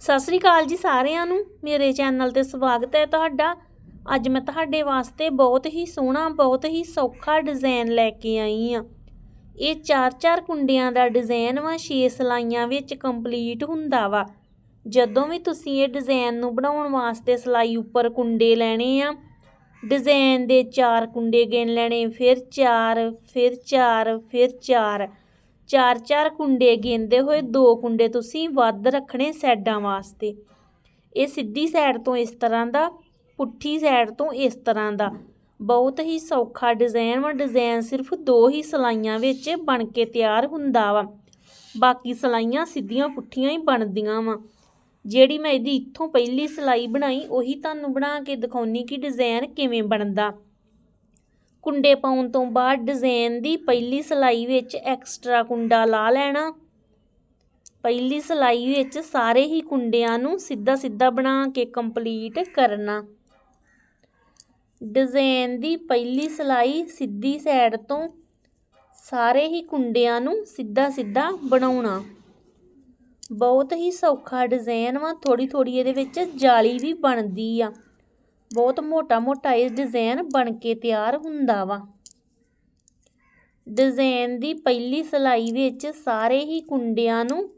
ਸਤਿ ਸ੍ਰੀ ਅਕਾਲ ਜੀ ਸਾਰਿਆਂ ਨੂੰ। ਮੇਰੇ ਚੈਨਲ ਤੇ ਸਵਾਗਤ ਹੈ ਤੁਹਾਡਾ। ਅੱਜ ਮੈਂ ਤੁਹਾਡੇ ਵਾਸਤੇ ਬਹੁਤ ਹੀ ਸੋਹਣਾ, ਬਹੁਤ ਹੀ ਸੌਖਾ ਡਿਜ਼ਾਈਨ ਲੈ ਕੇ ਆਈ ਆ ਇਹ ਚਾਰ ਚਾਰ ਕੁੰਡਿਆਂ ਦਾ ਡਿਜ਼ਾਈਨ ਵਾ 6 ਸਲਾਈਆਂ ਵਿੱਚ ਕੰਪਲੀਟ ਹੁੰਦਾ ਵਾ। ਜਦੋਂ ਵੀ ਤੁਸੀਂ ਇਹ ਡਿਜ਼ਾਈਨ ਨੂੰ ਬਣਾਉਣ ਵਾਸਤੇ ਸਲਾਈ ਉੱਪਰ ਕੁੰਡੇ ਲੈਣੇ ਆ, ਡਿਜ਼ਾਈਨ ਦੇ ਚਾਰ ਕੁੰਡੇ ਗਿਣ ਲੈਣੇ, ਫਿਰ ਚਾਰ ਫਿਰ ਚਾਰ ਫਿਰ ਚਾਰ। ਚਾਰ ਚਾਰ ਕੁੰਡੇ ਗੇਂਦੇ ਹੋਏ, ਦੋ ਕੁੰਡੇ ਤੁਸੀਂ ਵੱਧ ਰੱਖਣੇ ਸਾਈਡਾਂ ਵਾਸਤੇ। ਇਹ ਸਿੱਧੀ ਸਾਈਡ ਤੋਂ ਇਸ ਤਰ੍ਹਾਂ ਦਾ, ਪੁੱਠੀ ਸਾਈਡ ਤੋਂ ਇਸ ਤਰ੍ਹਾਂ ਦਾ। ਬਹੁਤ ਹੀ ਸੌਖਾ ਡਿਜ਼ਾਈਨ ਵਾ, ਡਿਜ਼ਾਈਨ ਸਿਰਫ ਦੋ ਹੀ ਸਲਾਈਆਂ ਵਿੱਚ ਬਣ ਕੇ ਤਿਆਰ ਹੁੰਦਾ ਵਾ। ਬਾਕੀ ਸਲਾਈਆਂ ਸਿੱਧੀਆਂ ਪੁੱਠੀਆਂ ਹੀ ਬਣਦੀਆਂ ਵਾ। ਜਿਹੜੀ ਮੈਂ ਇਹਦੀ ਇੱਥੋਂ ਪਹਿਲੀ ਸਲਾਈ ਬਣਾਈ, ਉਹੀ ਤੁਹਾਨੂੰ ਬਣਾ ਕੇ ਦਿਖਾਉਣੀ ਕਿ ਡਿਜ਼ਾਈਨ ਕਿਵੇਂ ਬਣਦਾ। ਕੁੰਡੇ ਪਾਉਣ ਤੋਂ ਬਾਅਦ ਡਿਜ਼ਾਈਨ ਦੀ ਪਹਿਲੀ ਸਲਾਈ ਵਿੱਚ ਐਕਸਟਰਾ ਕੁੰਡਾ ਲਾ ਲੈਣਾ। ਪਹਿਲੀ ਸਲਾਈ ਵਿੱਚ ਸਾਰੇ ਹੀ ਕੁੰਡਿਆਂ ਨੂੰ ਸਿੱਧਾ ਸਿੱਧਾ ਬਣਾ ਕੇ ਕੰਪਲੀਟ ਕਰਨਾ। ਡਿਜ਼ਾਈਨ ਦੀ ਪਹਿਲੀ ਸਲਾਈ ਸਿੱਧੀ ਸਾਈਡ ਤੋਂ ਸਾਰੇ ਹੀ ਕੁੰਡਿਆਂ ਨੂੰ ਸਿੱਧਾ ਸਿੱਧਾ ਬਣਾਉਣਾ। ਬਹੁਤ ਹੀ ਸੌਖਾ ਡਿਜ਼ਾਈਨ ਵਾ ਥੋੜੀ ਥੋੜੀ ਇਹਦੇ ਵਿੱਚ ਜਾਲੀ ਵੀ ਬਣਦੀ ਆ। ਬਹੁਤ ਮੋਟਾ ਮੋਟਾ ਇਹ ਡਿਜ਼ਾਈਨ ਬਣ ਕੇ ਤਿਆਰ ਹੁੰਦਾ ਵਾ। ਡਿਜ਼ਾਈਨ ਦੀ ਪਹਿਲੀ ਸਲਾਈ ਵਿੱਚ ਸਾਰੇ ਹੀ ਕੁੰਡਿਆਂ ਨੂੰ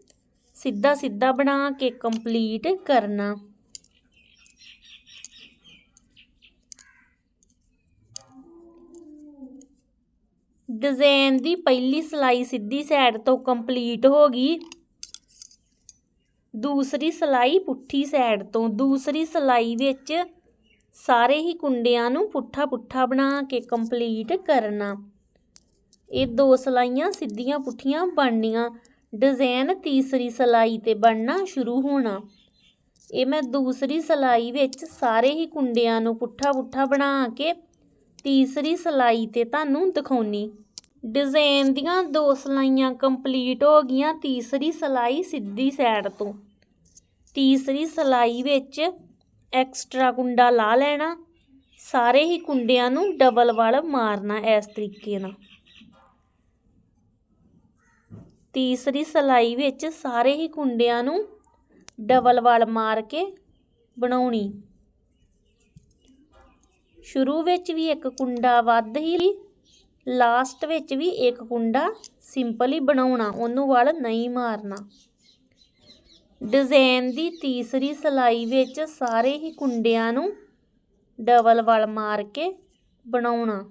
ਸਿੱਧਾ ਸਿੱਧਾ ਬਣਾ ਕੇ ਕੰਪਲੀਟ ਕਰਨਾ। ਡਿਜ਼ਾਈਨ ਦੀ ਪਹਿਲੀ ਸਲਾਈ ਸਿੱਧੀ ਸਾਈਡ ਤੋਂ ਕੰਪਲੀਟ ਹੋ ਗਈ। ਦੂਸਰੀ ਸਲਾਈ ਪੁੱਠੀ ਸਾਈਡ ਤੋਂ ਦੂਸਰੀ ਸਲਾਈ ਵਿੱਚ ਸਾਰੇ ਹੀ ਕੁੰਡਿਆਂ ਨੂੰ ਪੁੱਠਾ ਪੁੱਠਾ ਬਣਾ ਕੇ ਕੰਪਲੀਟ ਕਰਨਾ। ਇਹ ਦੋ ਸਲਾਈਆਂ ਸਿੱਧੀਆਂ ਪੁੱਠੀਆਂ ਬਣਨੀਆਂ। ਡਿਜ਼ਾਈਨ ਤੀਸਰੀ ਸਲਾਈ ਤੇ ਬਣਨਾ ਸ਼ੁਰੂ ਹੋਣਾ। ਇਹ ਮੈਂ ਦੂਸਰੀ ਸਲਾਈ ਵਿੱਚ ਸਾਰੇ ਹੀ ਕੁੰਡਿਆਂ ਨੂੰ ਪੁੱਠਾ ਪੁੱਠਾ ਬਣਾ ਕੇ ਤੀਸਰੀ ਸਲਾਈ ਤੇ ਤੁਹਾਨੂੰ ਦਿਖਾਉਣੀ। ਡਿਜ਼ਾਈਨ ਦੀਆਂ ਦੋ ਸਲਾਈਆਂ ਕੰਪਲੀਟ ਹੋ ਗਈਆਂ ਤੀਸਰੀ ਸਲਾਈ ਸਿੱਧੀ ਸਾਈਡ ਤੋਂ। ਤੀਸਰੀ ਸਲਾਈ ਵਿੱਚ ਐਕਸਟਰਾ ਕੁੰਡਾ ਲਾ ਲੈਣਾ। ਸਾਰੇ ਹੀ ਕੁੰਡਿਆਂ ਨੂੰ ਡਬਲ ਵਲ ਮਾਰਨਾ ਇਸ ਤਰੀਕੇ ਨਾਲ। ਤੀਸਰੀ ਸਲਾਈ ਵਿੱਚ ਸਾਰੇ ਹੀ ਕੁੰਡਿਆਂ ਨੂੰ ਡਬਲ ਵਲ ਮਾਰ ਕੇ ਬਣਾਉਣੀ। ਸ਼ੁਰੂ ਵਿੱਚ ਵੀ ਇੱਕ ਕੁੰਡਾ ਵੱਧ ਹੀ ਲਾਸਟ ਵਿੱਚ ਵੀ ਇੱਕ ਕੁੰਡਾ ਸਿੰਪਲ ਹੀ ਬਣਾਉਣਾ, ਉਹਨੂੰ ਵਲ ਨਹੀਂ ਮਾਰਨਾ। ਡਿਜ਼ਾਈਨ ਦੀ ਤੀਸਰੀ ਸਲਾਈ ਵਿੱਚ ਸਾਰੇ ਹੀ ਕੁੰਡਿਆਂ ਨੂੰ ਡਬਲ ਵਲ ਮਾਰ ਕੇ ਬਣਾਉਣਾ।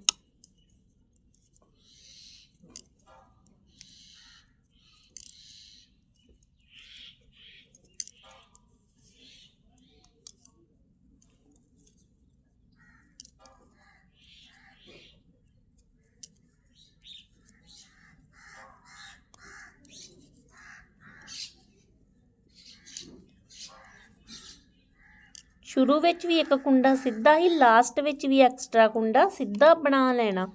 ਸ਼ੁਰੂ ਵਿੱਚ ਵੀ ਇੱਕ ਕੁੰਡਾ ਸਿੱਧਾ ਹੀ ਲਾਸਟ ਵਿੱਚ ਵੀ ਐਕਸਟਰਾ ਕੁੰਡਾ ਸਿੱਧਾ ਬਣਾ ਲੈਣਾ।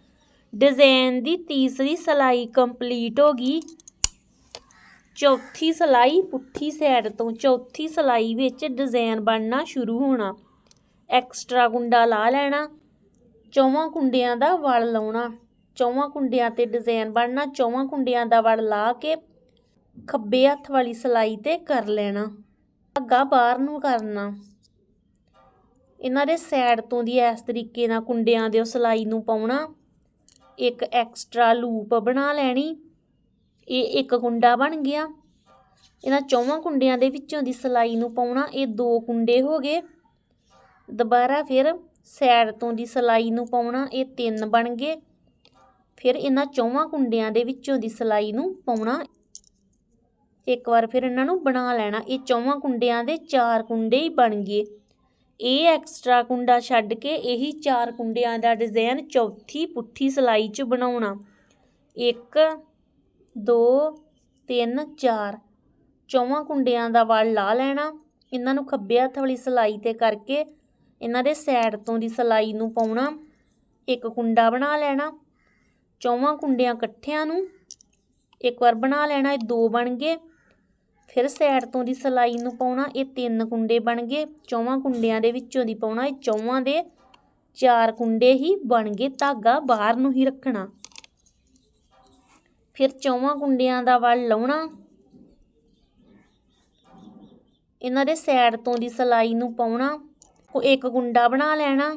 ਡਿਜ਼ਾਈਨ ਦੀ ਤੀਸਰੀ ਸਲਾਈ ਕੰਪਲੀਟ ਹੋ ਗਈ। ਚੌਥੀ ਸਲਾਈ ਪੁੱਠੀ ਸਾਈਡ ਤੋਂ, ਚੌਥੀ ਸਲਾਈ ਵਿੱਚ ਡਿਜ਼ਾਈਨ ਬਣਨਾ ਸ਼ੁਰੂ ਹੋਣਾ। ਐਕਸਟਰਾ ਕੁੰਡਾ ਲਾ ਲੈਣਾ। ਚੌਵਾਂ ਕੁੰਡਿਆਂ ਦਾ ਵਲ ਲਾਉਣਾ। ਚੌਵਾਂ ਕੁੰਡਿਆਂ ਤੇ ਡਿਜ਼ਾਈਨ ਬਣਨਾ, ਚੌਵਾਂ ਕੁੰਡਿਆਂ ਦਾ ਵਲ ਲਾ ਕੇ ਖੱਬੇ ਹੱਥ ਵਾਲੀ ਸਲਾਈ ਤੇ ਕਰ ਲੈਣਾ। ਧਾਗਾ ਬਾਹਰ ਨੂੰ ਕਰਨਾ। ਇਹਨਾਂ ਦੇ ਸਾਈਡ ਤੋਂ ਦੀ ਇਸ ਤਰੀਕੇ ਨਾਲ ਕੁੰਡਿਆਂ ਦੇ ਸਲਾਈ ਨੂੰ ਪਾਉਣਾ, ਇੱਕ ਐਕਸਟਰਾ ਲੂਪ ਬਣਾ ਲੈਣੀ, ਇਹ ਇੱਕ ਕੁੰਡਾ ਬਣ ਗਿਆ। ਇਹਨਾਂ ਚੌਵਾਂ ਕੁੰਡਿਆਂ ਦੇ ਵਿੱਚੋਂ ਦੀ ਸਲਾਈ ਨੂੰ ਪਾਉਣਾ, ਇਹ ਦੋ ਕੁੰਡੇ ਹੋ ਗਏ। ਦੁਬਾਰਾ ਫਿਰ ਸਾਈਡ ਤੋਂ ਦੀ ਸਲਾਈ ਨੂੰ ਪਾਉਣਾ, ਇਹ ਤਿੰਨ ਬਣ ਗਏ। ਫਿਰ ਇਹਨਾਂ ਚੌਵਾਂ ਕੁੰਡਿਆਂ ਦੇ ਵਿੱਚੋਂ ਦੀ ਸਲਾਈ ਨੂੰ ਪਾਉਣਾ। ਇੱਕ ਵਾਰ ਫਿਰ ਇਹਨਾਂ ਨੂੰ ਬਣਾ ਲੈਣਾ। ਇਹ ਚੌਵਾਂ ਕੁੰਡਿਆਂ ਦੇ ਚਾਰ ਕੁੰਡੇ ਹੀ ਬਣ ਗਏ। ਇਹ ਐਕਸਟਰਾ ਕੁੰਡਾ ਛੱਡ ਕੇ ਇਹੀ ਚਾਰ ਕੁੰਡਿਆਂ ਦਾ ਡਿਜ਼ਾਈਨ ਚੌਥੀ ਪੁੱਠੀ ਸਲਾਈ 'ਚ ਬਣਾਉਣਾ। 1 2 3 4 ਚੌਵਾਂ ਕੁੰਡਿਆਂ ਦਾ ਵਲ ਲਾ ਲੈਣਾ। ਇਹਨਾਂ ਨੂੰ ਖੱਬੇ ਹੱਥ ਵਾਲੀ ਸਲਾਈ ਤੇ ਕਰਕੇ ਇਹਨਾਂ ਦੇ ਸਾਈਡ ਤੋਂ ਦੀ ਸਲਾਈ ਨੂੰ ਪਾਉਣਾ। ਇੱਕ ਕੁੰਡਾ ਬਣਾ ਲੈਣਾ। ਚੌਵਾਂ ਕੁੰਡਿਆਂ ਇਕੱਠਿਆਂ ਨੂੰ ਇੱਕ ਵਾਰ ਬਣਾ ਲੈਣਾ। ਇਹ ਦੋ ਬਣ ਗਏ। ਫਿਰ ਸਾਈਡ ਤੋਂ ਦੀ ਸਲਾਈ ਨੂੰ ਪਾਉਣਾ, ਇਹ ਤਿੰਨ ਕੁੰਡੇ ਬਣ ਗਏ। ਚੌਵਾਂ ਕੁੰਡਿਆਂ ਦੇ ਵਿੱਚੋਂ ਦੀ ਪਾਉਣਾ, ਇਹ ਚੌਵਾਂ ਦੇ ਚਾਰ ਕੁੰਡੇ ਹੀ ਬਣ ਗਏ, ਧਾਗਾ ਬਾਹਰ ਨੂੰ ਹੀ ਰੱਖਣਾ। ਫਿਰ ਚੌਵਾਂ ਕੁੰਡਿਆਂ ਦਾ ਵਲ ਲਾਉਣਾ। ਇਹਨਾਂ ਦੇ ਸਾਈਡ ਤੋਂ ਦੀ ਸਲਾਈ ਨੂੰ ਪਾਉਣਾ ਉਹ ਇੱਕ ਕੁੰਡਾ ਬਣਾ ਲੈਣਾ।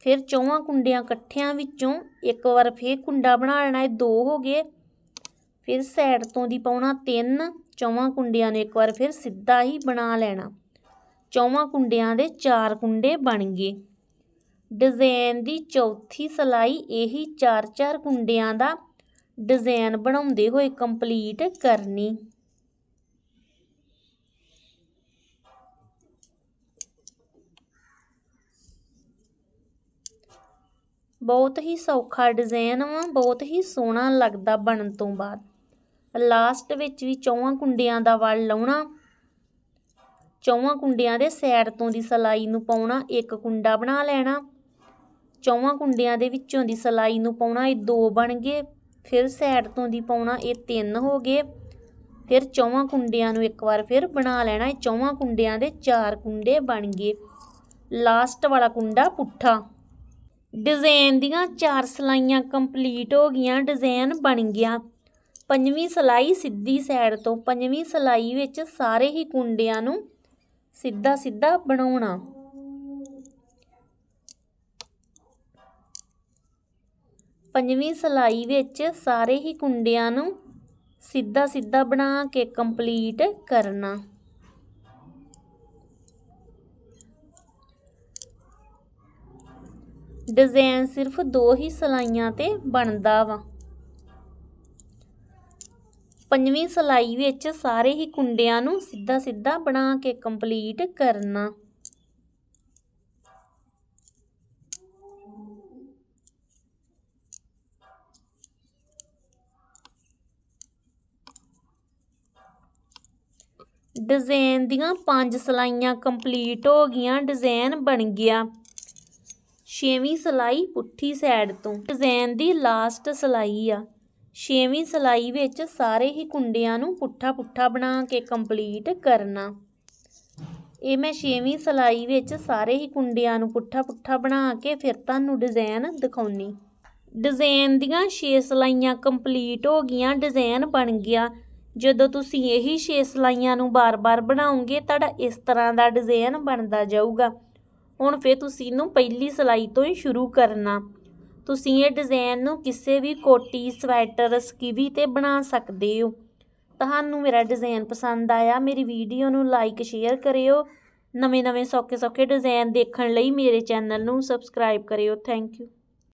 ਫਿਰ ਚੌਵਾਂ ਕੁੰਡਿਆਂ ਇਕੱਠਿਆਂ ਵਿੱਚੋਂ ਇੱਕ ਵਾਰ ਫੇਰ ਕੁੰਡਾ ਬਣਾ ਲੈਣਾ, ਇਹ ਦੋ ਹੋ ਗਏ। ਫਿਰ ਸਾਈਡ ਤੋਂ ਦੀ ਪਾਉਣਾ ਤਿੰਨ, ਚੌਵਾਂ ਕੁੰਡਿਆਂ ਨੂੰ ਇੱਕ ਵਾਰ ਫਿਰ ਸਿੱਧਾ ਹੀ ਬਣਾ ਲੈਣਾ। ਚੌਵਾਂ ਕੁੰਡਿਆਂ ਦੇ ਚਾਰ ਕੁੰਡੇ ਬਣ ਗਏ। ਡਿਜ਼ਾਈਨ ਦੀ ਚੌਥੀ ਸਲਾਈ ਇਹੀ ਚਾਰ ਚਾਰ ਕੁੰਡਿਆਂ ਦਾ ਡਿਜ਼ਾਈਨ ਬਣਾਉਂਦੇ ਹੋਏ ਕੰਪਲੀਟ ਕਰਨੀ। ਬਹੁਤ ਹੀ ਸੌਖਾ ਡਿਜ਼ਾਈਨ ਵਾ, ਬਹੁਤ ਹੀ ਸੋਹਣਾ ਲੱਗਦਾ ਬਣਨ ਤੋਂ ਬਾਅਦ। ਲਾਸਟ ਵਿੱਚ ਵੀ ਚੌਵਾਂ ਕੁੰਡਿਆਂ ਦਾ ਵਲ ਲਾਉਣਾ। ਚੌਵਾਂ ਕੁੰਡਿਆਂ ਦੇ ਸਾਈਡ ਤੋਂ ਦੀ ਸਲਾਈ ਨੂੰ ਪਾਉਣਾ, ਇੱਕ ਕੁੰਡਾ ਬਣਾ ਲੈਣਾ। ਚੌਵਾਂ ਕੁੰਡਿਆਂ ਦੇ ਵਿੱਚੋਂ ਦੀ ਸਲਾਈ ਨੂੰ ਪਾਉਣਾ, ਇਹ ਦੋ ਬਣ ਗਏ। ਫਿਰ ਸਾਈਡ ਤੋਂ ਦੀ ਪਾਉਣਾ, ਇਹ ਤਿੰਨ ਹੋ ਗਏ। ਫਿਰ ਚੌਵਾਂ ਕੁੰਡਿਆਂ ਨੂੰ ਇੱਕ ਵਾਰ ਫਿਰ ਬਣਾ ਲੈਣਾ, ਇਹ ਚੌਵਾਂ ਕੁੰਡਿਆਂ ਦੇ ਚਾਰ ਕੁੰਡੇ ਬਣ ਗਏ। ਲਾਸਟ ਵਾਲਾ ਕੁੰਡਾ ਪੁੱਠਾ। ਡਿਜ਼ਾਈਨ ਦੀਆਂ ਚਾਰ ਸਲਾਈਆਂ ਕੰਪਲੀਟ ਹੋ ਗਈਆਂ ਡਿਜ਼ਾਈਨ ਬਣ ਗਿਆ। ਪੰਜਵੀਂ ਸਲਾਈ ਸਿੱਧੀ ਸਾਈਡ ਤੋਂ ਪੰਜਵੀਂ ਸਲਾਈ ਵਿੱਚ ਸਾਰੇ ਹੀ ਕੁੰਡਿਆਂ ਨੂੰ ਸਿੱਧਾ ਸਿੱਧਾ ਬਣਾਉਣਾ। ਪੰਜਵੀਂ ਸਲਾਈ ਵਿੱਚ ਸਾਰੇ ਹੀ ਕੁੰਡਿਆਂ ਨੂੰ ਸਿੱਧਾ ਸਿੱਧਾ ਬਣਾ ਕੇ ਕੰਪਲੀਟ ਕਰਨਾ। ਡਿਜ਼ਾਈਨ ਸਿਰਫ ਦੋ ਹੀ ਸਲਾਈਆਂ ਤੇ ਬਣਦਾ ਵਾ। ਪੰਜਵੀਂ ਸਲਾਈ ਵਿੱਚ ਸਾਰੇ ਹੀ ਕੁੰਡਿਆਂ ਨੂੰ ਸਿੱਧਾ ਸਿੱਧਾ ਬਣਾ ਕੇ ਕੰਪਲੀਟ ਕਰਨਾ। ਡਿਜ਼ਾਈਨ ਦੀਆਂ ਪੰਜ ਸਲਾਈਆਂ ਕੰਪਲੀਟ ਹੋ ਗਈਆਂ ਡਿਜ਼ਾਈਨ ਬਣ ਗਿਆ। ਛੇਵੀਂ ਸਲਾਈ ਪੁੱਠੀ ਸਾਈਡ ਤੋਂ। ਡਿਜ਼ਾਈਨ ਦੀ ਲਾਸਟ ਸਲਾਈ ਆ। ਛੇਵੀਂ ਸਲਾਈ ਵਿੱਚ ਸਾਰੇ ਹੀ ਕੁੰਡਿਆਂ ਨੂੰ ਪੁੱਠਾ ਪੁੱਠਾ ਬਣਾ ਕੇ ਕੰਪਲੀਟ ਕਰਨਾ। ਇਹ ਮੈਂ ਛੇਵੀਂ ਸਲਾਈ ਵਿੱਚ ਸਾਰੇ ਹੀ ਕੁੰਡਿਆਂ ਨੂੰ ਪੁੱਠਾ ਪੁੱਠਾ ਬਣਾ ਕੇ ਫਿਰ ਤੁਹਾਨੂੰ ਡਿਜ਼ਾਈਨ ਦਿਖਾਉਣੀ। ਡਿਜ਼ਾਈਨ ਦੀਆਂ 6 ਸਲਾਈਆਂ ਕੰਪਲੀਟ ਹੋ ਗਈਆਂ ਡਿਜ਼ਾਈਨ ਬਣ ਗਿਆ। ਜਦੋਂ ਤੁਸੀਂ ਇਹੀ 6 ਸਲਾਈਆਂ ਨੂੰ ਬਾਰ-ਬਾਰ ਬਣਾਉਂਗੇ ਤੁਹਾਡਾ ਇਸ ਤਰ੍ਹਾਂ ਦਾ ਡਿਜ਼ਾਈਨ ਬਣਦਾ ਜਾਊਗਾ। ਹੁਣ ਫਿਰ ਤੁਸੀਂ ਇਹਨੂੰ ਪਹਿਲੀ ਸਲਾਈ ਤੋਂ ਹੀ ਸ਼ੁਰੂ ਕਰਨਾ। ਤੁਸੀਂ ਇਹ ਡਿਜ਼ਾਈਨ ਨੂੰ ਕਿਸੇ ਵੀ ਕੋਟੀ, ਸਵੈਟਰ, ਸਕੀਵੀ ਤੇ ਬਣਾ ਸਕਦੇ ਹੋ। ਤੁਹਾਨੂੰ ਮੇਰਾ ਡਿਜ਼ਾਈਨ ਪਸੰਦ ਆਇਆ, ਮੇਰੀ ਵੀਡੀਓ ਨੂੰ ਲਾਈਕ ਸ਼ੇਅਰ ਕਰਿਓ। ਨਵੇਂ-ਨਵੇਂ ਸੌਖੇ-ਸੌਖੇ ਡਿਜ਼ਾਈਨ ਦੇਖਣ ਲਈ ਮੇਰੇ ਚੈਨਲ ਨੂੰ ਸਬਸਕ੍ਰਾਈਬ ਕਰਿਓ। Thank you